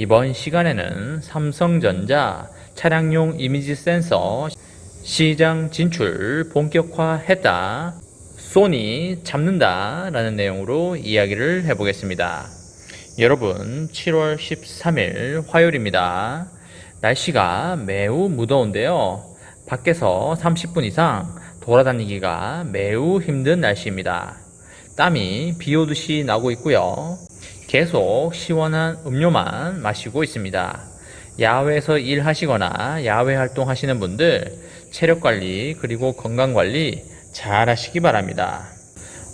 이번 시간에는 삼성전자 차량용 이미지 센서 시장 진출 본격화했다. 소니 잡는다. 라는 내용으로 이야기를 해보겠습니다. 여러분, 7월 13일 화요일입니다. 날씨가 매우 무더운데요. 밖에서 30분 이상 돌아다니기가 매우 힘든 날씨입니다. 땀이 비 오듯이 나고 있고요. 계속 시원한 음료만 마시고 있습니다. 야외에서 일하시거나 야외 활동하시는 분들 체력 관리 그리고 건강 관리 잘 하시기 바랍니다.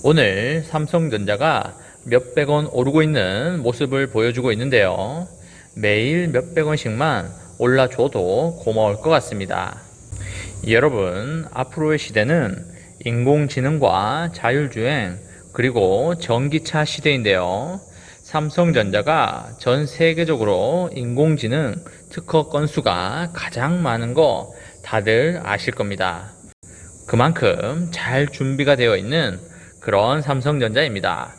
오늘 삼성전자가 몇백 원 오르고 있는 모습을 보여주고 있는데요. 매일 몇백 원씩만 올라줘도 고마울 것 같습니다. 여러분, 앞으로의 시대는 인공지능과 자율주행 그리고 전기차 시대인데요. 삼성전자가 전 세계적으로 인공지능 특허 건수가 가장 많은 거 다들 아실 겁니다. 그만큼 잘 준비가 되어 있는 그런 삼성전자입니다.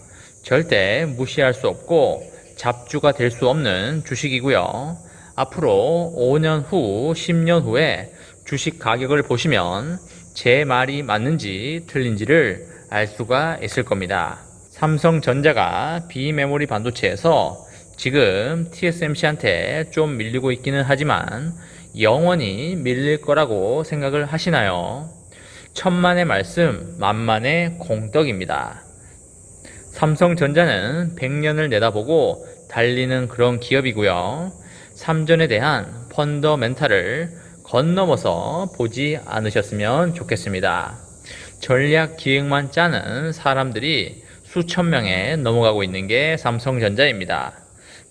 절대 무시할 수 없고 잡주가 될 수 없는 주식이고요. 앞으로 5년 후, 10년 후에 주식 가격을 보시면 제 말이 맞는지 틀린지를 알 수가 있을 겁니다. 삼성전자가 비메모리 반도체에서 지금 TSMC한테 좀 밀리고 있기는 하지만 영원히 밀릴 거라고 생각을 하시나요? 천만의 말씀, 만만의 공덕입니다. 삼성전자는 100년을 내다보고 달리는 그런 기업이고요. 삼전에 대한 펀더멘탈을 건너머서 보지 않으셨으면 좋겠습니다. 전략 기획만 짜는 사람들이 수천 명에 넘어가고 있는 게 삼성전자입니다.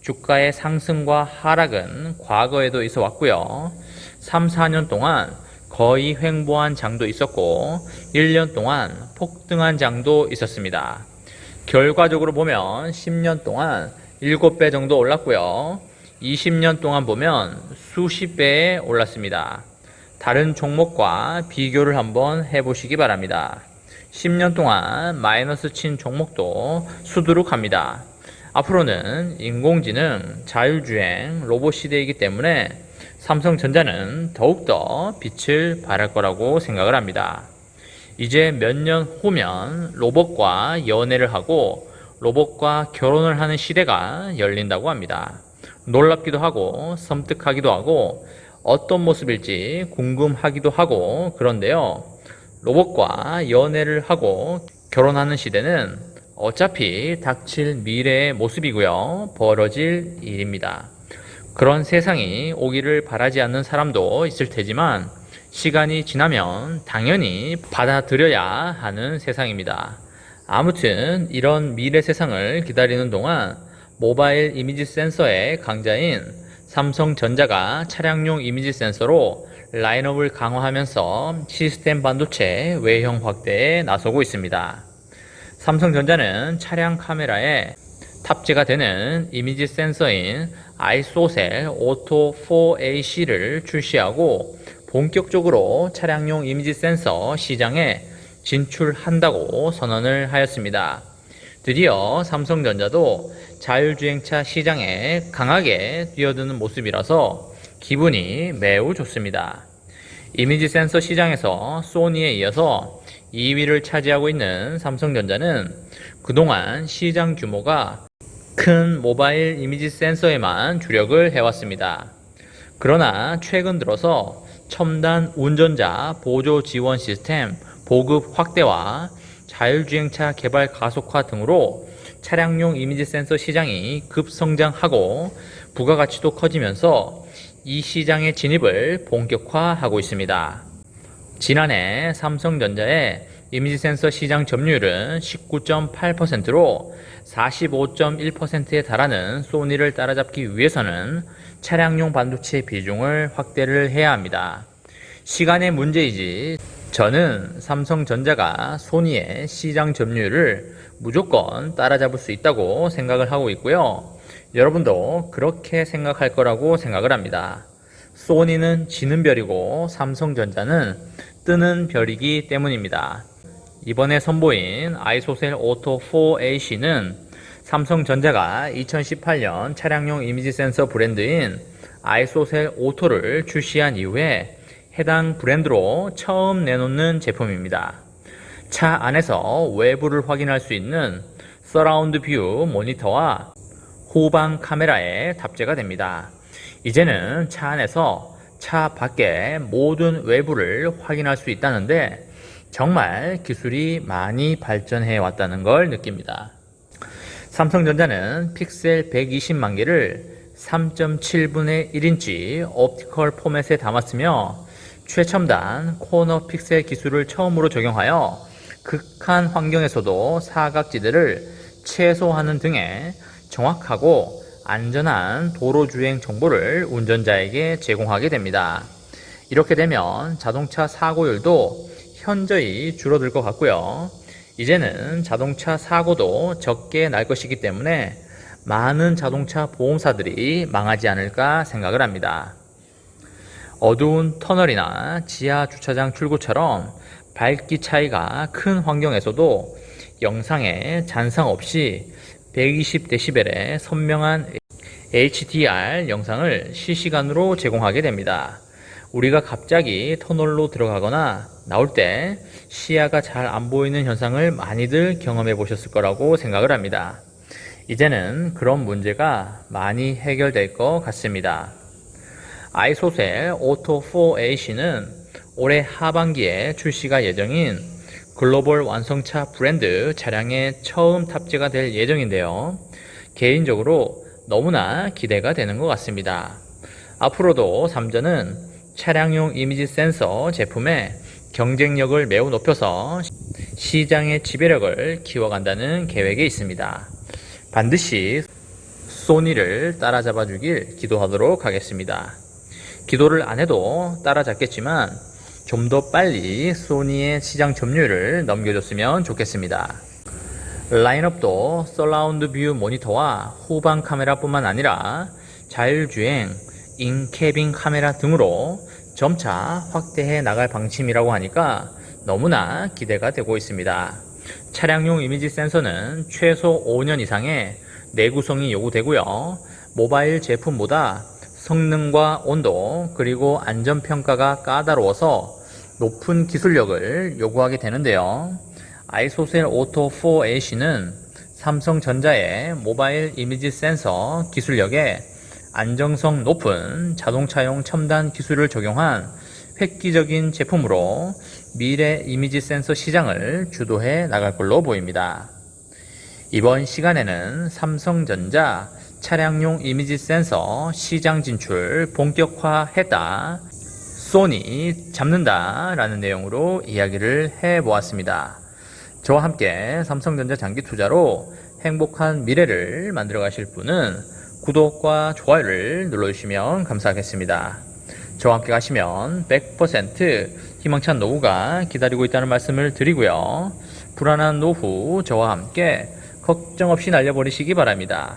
주가의 상승과 하락은 과거에도 있어 왔고요. 3, 4년 동안 거의 횡보한 장도 있었고 1년 동안 폭등한 장도 있었습니다. 결과적으로 보면 10년 동안 7배 정도 올랐고요. 20년 동안 보면 수십 배에 올랐습니다. 다른 종목과 비교를 한번 해보시기 바랍니다. 10년 동안 마이너스 친 종목도 수두룩합니다. 앞으로는 인공지능, 자율주행, 로봇 시대이기 때문에 삼성전자는 더욱더 빛을 발할 거라고 생각을 합니다. 이제 몇 년 후면 로봇과 연애를 하고 로봇과 결혼을 하는 시대가 열린다고 합니다. 놀랍기도 하고 섬뜩하기도 하고 어떤 모습일지 궁금하기도 하고 그런데요. 로봇과 연애를 하고 결혼하는 시대는 어차피 닥칠 미래의 모습이고요. 벌어질 일입니다. 그런 세상이 오기를 바라지 않는 사람도 있을 테지만 시간이 지나면 당연히 받아들여야 하는 세상입니다. 아무튼 이런 미래 세상을 기다리는 동안 모바일 이미지 센서의 강자인 삼성전자가 차량용 이미지 센서로 라인업을 강화하면서 시스템 반도체 외형 확대에 나서고 있습니다. 삼성전자는 차량 카메라에 탑재가 되는 이미지 센서인 아이소셀 오토 4AC를 출시하고 본격적으로 차량용 이미지 센서 시장에 진출한다고 선언을 하였습니다. 드디어 삼성전자도 자율주행차 시장에 강하게 뛰어드는 모습이라서 기분이 매우 좋습니다. 이미지 센서 시장에서 소니에 이어서 2위를 차지하고 있는 삼성전자는 그동안 시장 규모가 큰 모바일 이미지 센서에만 주력을 해왔습니다. 그러나 최근 들어서 첨단 운전자 보조 지원 시스템 보급 확대와 자율주행차 개발 가속화 등으로 차량용 이미지 센서 시장이 급성장하고 부가가치도 커지면서 이 시장의 진입을 본격화하고 있습니다. 지난해 삼성전자의 이미지 센서 시장 점유율은 19.8%로 45.1%에 달하는 소니를 따라잡기 위해서는 차량용 반도체 비중을 확대를 해야 합니다. 시간의 문제이지 저는 삼성전자가 소니의 시장 점유율을 무조건 따라잡을 수 있다고 생각을 하고 있고요. 여러분도 그렇게 생각할 거라고 생각을 합니다. 소니는 지는 별이고 삼성전자는 뜨는 별이기 때문입니다. 이번에 선보인 아이소셀 오토 4AC는 삼성전자가 2018년 차량용 이미지 센서 브랜드인 아이소셀 오토를 출시한 이후에 해당 브랜드로 처음 내놓는 제품입니다. 차 안에서 외부를 확인할 수 있는 서라운드 뷰 모니터와 후방 카메라에 탑재가 됩니다. 이제는 차 안에서 차 밖의 모든 외부를 확인할 수 있다는데 정말 기술이 많이 발전해 왔다는 걸 느낍니다. 삼성전자는 픽셀 120만 개를 3.7분의 1인치 옵티컬 포맷에 담았으며 최첨단 코너 픽셀 기술을 처음으로 적용하여 극한 환경에서도 사각지대를 최소화하는 등의 정확하고 안전한 도로 주행 정보를 운전자에게 제공하게 됩니다. 이렇게 되면 자동차 사고율도 현저히 줄어들 것 같고요. 이제는 자동차 사고도 적게 날 것이기 때문에 많은 자동차 보험사들이 망하지 않을까 생각을 합니다. 어두운 터널이나 지하 주차장 출구처럼 밝기 차이가 큰 환경에서도 영상에 잔상 없이 120dB의 선명한 HDR 영상을 실시간으로 제공하게 됩니다. 우리가 갑자기 터널로 들어가거나 나올 때 시야가 잘 안 보이는 현상을 많이들 경험해 보셨을 거라고 생각을 합니다. 이제는 그런 문제가 많이 해결될 것 같습니다. 아이소셀 오토 4AC는 올해 하반기에 출시가 예정인 글로벌 완성차 브랜드 차량에 처음 탑재가 될 예정인데요. 개인적으로 너무나 기대가 되는 것 같습니다. 앞으로도 삼전은 차량용 이미지 센서 제품의 경쟁력을 매우 높여서 시장의 지배력을 키워간다는 계획에 있습니다. 반드시 소니를 따라잡아 주길 기도하도록 하겠습니다. 기도를 안 해도 따라잡겠지만 좀 더 빨리 소니의 시장 점유율을 넘겨줬으면 좋겠습니다. 라인업도 서라운드 뷰 모니터와 후방 카메라뿐만 아니라 자율주행, 인캐빈 카메라 등으로 점차 확대해 나갈 방침이라고 하니까 너무나 기대가 되고 있습니다. 차량용 이미지 센서는 최소 5년 이상의 내구성이 요구되고요. 모바일 제품보다 성능과 온도 그리고 안전평가가 까다로워서 높은 기술력을 요구하게 되는데요. 아이소셀 오토 4AC는 삼성전자의 모바일 이미지 센서 기술력에 안정성 높은 자동차용 첨단 기술을 적용한 획기적인 제품으로 미래 이미지 센서 시장을 주도해 나갈 걸로 보입니다. 이번 시간에는 삼성전자 차량용 이미지 센서 시장 진출 본격화했다. 소니 잡는다 라는 내용으로 이야기를 해 보았습니다. 저와 함께 삼성전자 장기 투자로 행복한 미래를 만들어 가실 분은 구독과 좋아요를 눌러주시면 감사하겠습니다. 저와 함께 가시면 100% 희망찬 노후가 기다리고 있다는 말씀을 드리고요. 불안한 노후 저와 함께 걱정 없이 날려버리시기 바랍니다.